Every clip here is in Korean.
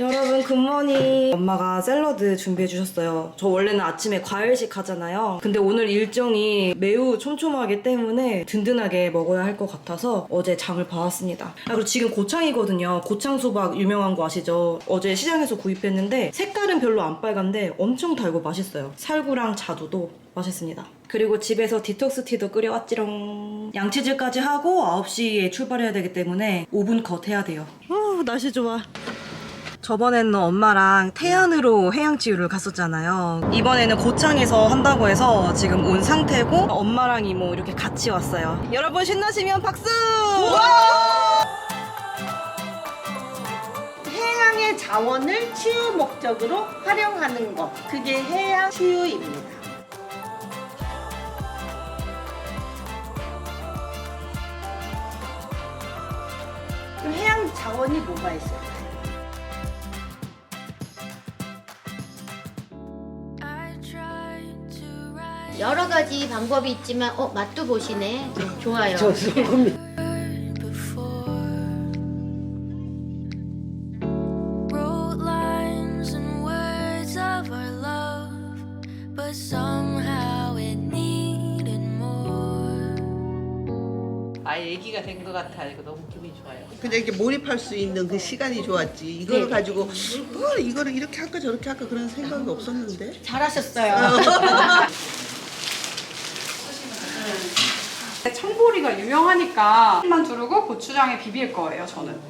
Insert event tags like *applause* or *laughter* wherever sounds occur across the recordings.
여러분 굿모닝. 엄마가 샐러드 준비해 주셨어요. 저 원래는 아침에 과일식 하잖아요. 근데 오늘 일정이 매우 촘촘하기 때문에 든든하게 먹어야 할 것 같아서 어제 장을 봐왔습니다. 아 그리고 지금 고창이거든요. 고창 수박 유명한 거 아시죠? 어제 시장에서 구입했는데 색깔은 별로 안 빨간데 엄청 달고 맛있어요. 살구랑 자두도 맛있습니다. 그리고 집에서 디톡스 티도 끓여왔지롱. 양치질까지 하고 9시에 출발해야 되기 때문에 5분 컷 해야 돼요. 어 날씨 좋아 저번에는 엄마랑 태안으로 해양치유를 갔었잖아요. 이번에는 고창에서 한다고 해서 지금 온 상태고 엄마랑 이모 이렇게 같이 왔어요. 여러분 신나시면 박수! 해양의 자원을 치유 목적으로 활용하는 것. 그게 해양 치유입니다. 그럼 해양 자원이 뭐가 있을까요? 여러 가지 방법이 있지만 어 맛도 보시네 좀 좋아요. more. 아예 얘기가 된 것 같아. 이거 너무 기분이 좋아요. 그냥 이렇게 몰입할 수 있는 그 시간이 좋았지. 이거를 가지고 뭐 이거를 이렇게 할까 저렇게 할까 그런 생각이 없었는데. 잘하셨어요. *laughs* 청보리가 유명하니까 만 두르고 고추장에 비빌 거예요 저는.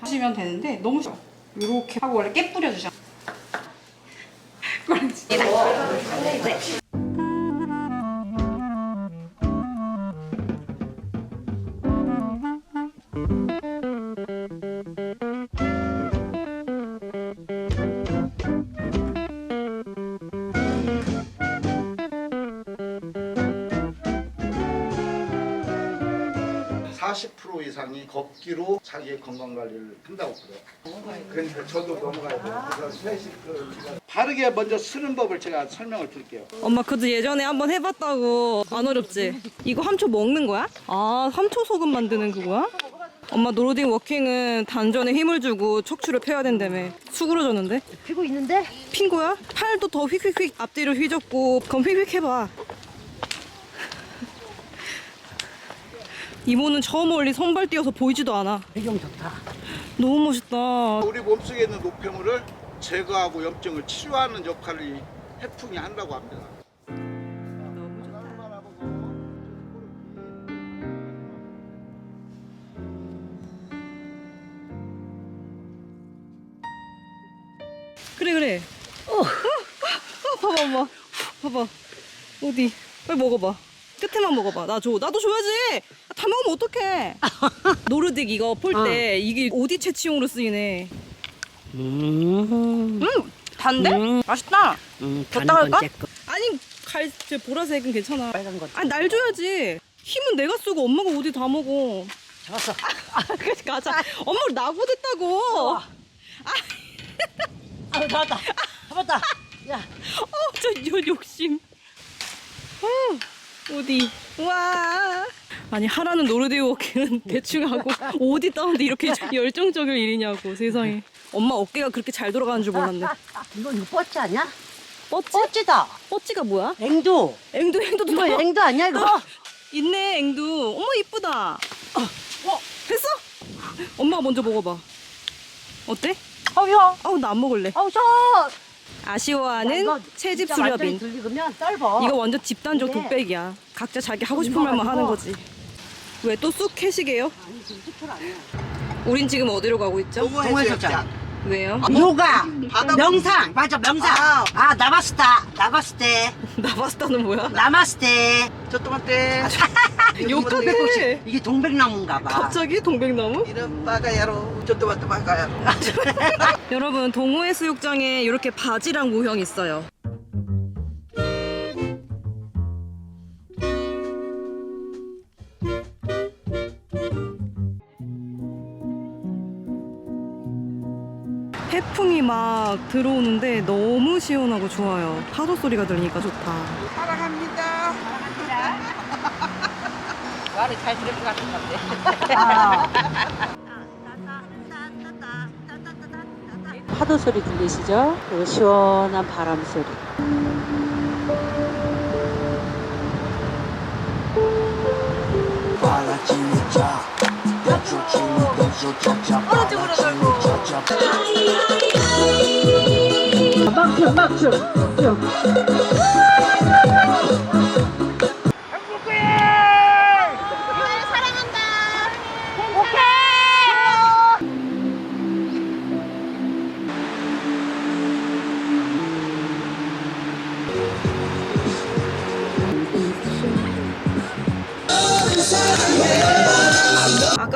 하시면 되는데 너무 쉬워 이렇게 하고 원래 깨 뿌려주셔. *laughs* 네. 이상이 걷기로 자기의 건강 관리를 한다고 그래요. 그러니까 저도 넘어가야 돼요. 그 바르게 먼저 쓰는 법을 제가 설명을 드릴게요. 엄마 그도 예전에 한번 해봤다고 안 어렵지? 이거 함초 먹는 거야? 아 함초 소금 만드는 그거야? 엄마 노로딩 워킹은 단전에 힘을 주고 척추를 펴야 된다며 수그러졌는데? 피고 있는데? 핀 거야? 팔도 더 휙휙휙 앞뒤로 휘젓고 그럼 휙휙 해봐 이모는 저 멀리 선발 뛰어서 보이지도 않아. 배경 좋다. 너무 멋있다. 우리 몸속에 있는 노폐물을 제거하고 염증을 치료하는 역할을 이 해풍이 한다고 합니다. 그래 그래. 어, 어, 어, 봐봐 엄마. 봐봐. 어디? 빨리 먹어봐. 끝에만 먹어봐. 나 줘. 나도 줘야지. 아, 다 먹으면 어떡해? *laughs* 노르딕 이거 폴때 이게 어디 채취용으로 쓰이네. 음, 단데? 맛있다. 줬다 갈까? 아니 갈, 저 보라색은 괜찮아. 빨간 거 아니 날 줘야지. 힘은 내가 쓰고 엄마가 어디 다 먹어. 잡았어. 아, 그래 가자. 엄마를 나보댔다고. 아, 나왔다. 잡았다. 야, *laughs* 어, 저 요- 욕심. 어, 어디? 와. 아니 하라는 워킹은 *laughs* 대충 하고 어디 따는데 이렇게 *laughs* 열정적일 일이냐고 세상에. 엄마 어깨가 그렇게 잘 돌아가는 줄 몰랐네. 이거 뻗지 아니야? 뻗지? 뻗지다. 뻗지가 뭐야? 앵두. 앵두 앵두 누나. 이거 앵두 아니야 이거? 있네 앵두. 어머 이쁘다. 어, 됐어? 엄마가 먼저 먹어봐. 어때? 형. 아우 나 안 먹을래. 어우 저. 아쉬워하는 채집 수렵인. 들리면. 이거 완전 집단적 이게 독백이야. 각자 자기 하고 싶은 말만 하는 거지. 왜 또 쑥 캐시게요? 아니 지금 수출 아니야. 우린 지금 어디로 가고 있죠? 동호회장. 왜요? 요가. 명상. 맞아 명상. 아. 아 나마스타. 나마스테. *laughs* 나바스타는 뭐야? 나마스테. 저 동안 때 욕하네. 이게 동백나무인가 봐. 갑자기 동백나무? 이런 바가야로 저 동안 또 바가야로. *laughs* 여러분 동호회 수욕장에 이렇게 바지랑 모형 있어요. 해풍이 막 들어오는데 너무 시원하고 좋아요. 파도 소리가 들리니까 좋다. 사랑합니다. 말을 잘 들을 것 같은 건데. 아. *laughs* 파도 소리 들리시죠? 그리고 시원한 바람 소리.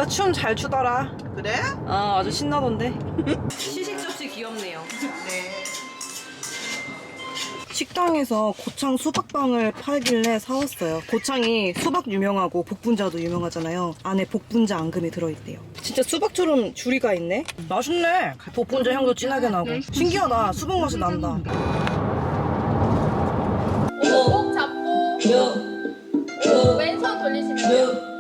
아까 춤 잘 추더라. 그래? 아 아주 신나던데. 시식 접시 귀엽네요. 네. 식당에서 고창 수박빵을 팔길래 사왔어요. 고창이 수박 유명하고 복분자도 유명하잖아요. 안에 복분자 앙금이 들어있대요. 진짜 수박처럼 줄이가 있네. 맛있네. 복분자 향도 진하게 나고. 신기하다. 수박 맛이 난다. 목 잡고 왼손 돌리시면 돼요.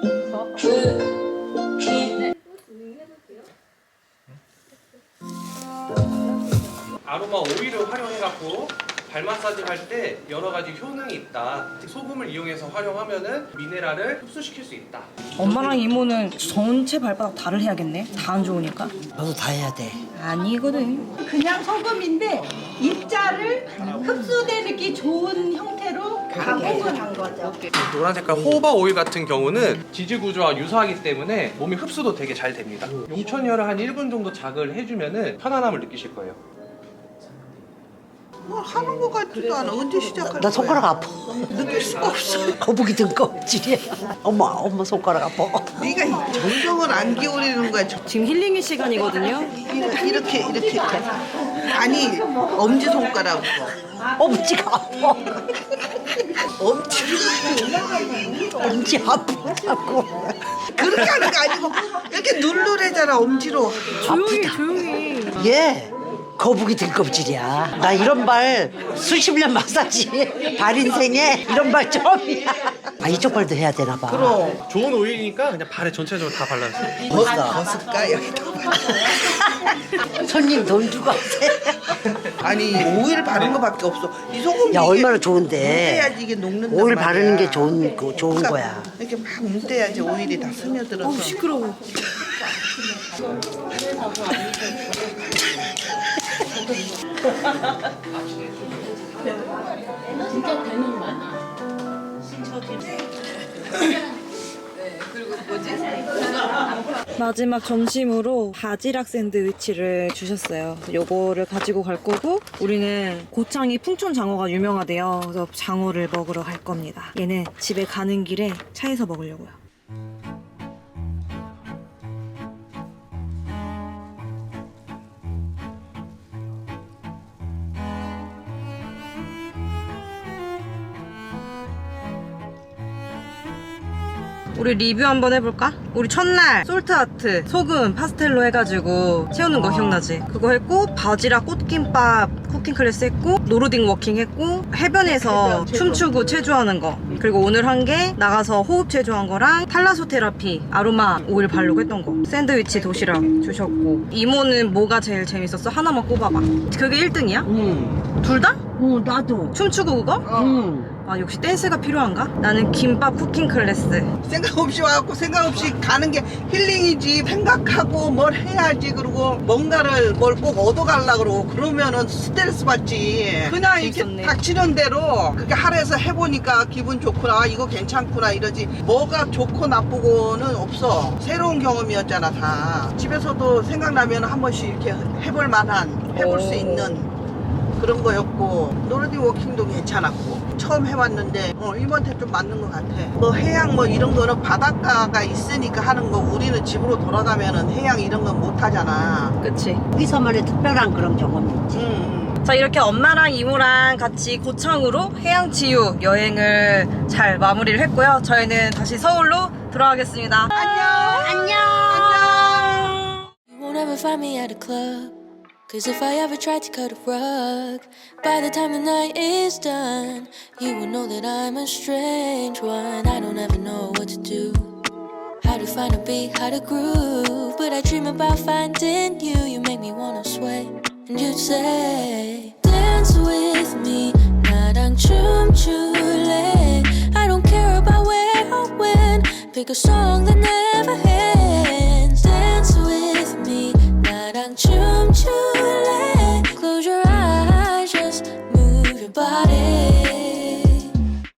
아로마 오일을 활용해갖고 발 마사지 할 때 여러 가지 효능이 있다. 소금을 이용해서 활용하면은 미네랄을 흡수시킬 수 있다. 엄마랑 이모는 전체 발바닥 다를 해야겠네. 다 안 좋으니까. 너도 다 해야 돼. 아니거든. 그냥 소금인데 입자를 흡수되기 좋은 형태로 가공을 한 거죠. 노란 색깔 호바 오일 같은 경우는 지질 구조와 유사하기 때문에 몸이 흡수도 되게 잘 됩니다. 용천열을 한 1분 정도 자극을 해주면은 편안함을 느끼실 거예요. 뭐 하는 거 같지도 않아. 언제 시작할 나 손가락? 아파. 느낄 수가 없어. *laughs* 거북이 든 껍질이야. 엄마, 엄마 손가락 아파. 네가 이 정성을 안 기울이는 거야. 저- 지금 힐링의 시간이거든요. 이렇게 이렇게 이렇게. 아니 엄지 손가락. 엄지가 아파. 엄지. 엄지 아프다고. 그렇게 하는 거 아니고 이렇게 누르래잖아 엄지로. 조용히 조용히. 얘 거북이 든 껍질이야. 나 이런 발 수십 년 마사지 발 인생에 이런 발 처음이야. 아 이쪽 발도 해야 되나 봐. 그럼 좋은 오일이니까 그냥 발에 전체적으로 다 발라주세요. 벗어 벗을까 여기다. *laughs* 손님 돈 주고 하세요. 아니 오일 바른 거밖에 없어. 이 소금 야 얼마나 좋은데. 뭉대야지 이게 녹는단 오일 말이야. 바르는 게 좋은 거- 좋은 그러니까 거야. 이렇게 막 뭉대야지 오일이 다 스며들어서. 시끄러워. *laughs* 진짜 대는 많아. 마지막 점심으로 바지락 샌드위치를 주셨어요. 요거를 가지고 갈 거고 우리는 고창이 풍촌 장어가 유명하대요. 그래서 장어를 먹으러 갈 겁니다. 얘는 집에 가는 길에 차에서 먹으려고요. 우리 리뷰 한번 해볼까? 우리 첫날 솔트아트 소금 파스텔로 해가지고 채우는 거 기억나지? 그거 했고 바지락 꽃김밥 쿠킹 클래스 했고 노르딩 워킹 했고 해변에서 해변, 체조. 춤추고 체조하는 거 그리고 오늘 한 게 나가서 호흡 체조한 거랑 탈라소 테라피 아로마 오일 바르고 했던 거 샌드위치 도시락 주셨고 이모는 뭐가 제일 재밌었어? 하나만 꼽아봐 그게 1등이야? 응. 둘 다? 어 나도. 춤추고 그거? 응. 아 역시 댄스가 필요한가? 나는 김밥 쿠킹 클래스 생각 없이 와갖고 생각 없이 가는 게 힐링이지 생각하고 뭘 해야지 그러고 뭔가를 뭘 꼭 얻어가려 그러고 그러면은 스트레스 받지 그냥 이렇게 재밌었네. 닥치는 대로 그렇게 하루에서 해보니까 기분 좋구나 이거 괜찮구나 이러지 뭐가 좋고 나쁘고는 없어 새로운 경험이었잖아 다 집에서도 생각나면 한 번씩 이렇게 해볼 만한 해볼 수 오. 있는 그런 거였고 노르딩 워킹도 괜찮았고 처음 해봤는데 어, 이모한테 좀 맞는 것 같아. 뭐 해양 뭐 이런 거는 바닷가가 있으니까 하는 거 우리는 집으로 돌아가면은 해양 이런 건 못 하잖아. 그치? 여기서만의 특별한 그런 경험이 있지. 음, 자 이렇게 엄마랑 이모랑 같이 고창으로 해양치유 여행을 잘 마무리를 했고요. 저희는 다시 서울로 돌아가겠습니다. 안녕! 안녕! won't Cause if I ever tried to cut a rug, by the time the night is done, you will know that I'm a strange one. I don't ever know what to do. How to find a beat, how to groove. But I dream about finding you. You make me wanna sway and you'd say. Dance with me, 나랑 춤출래. I don't care about where or when. Pick a song that never ends.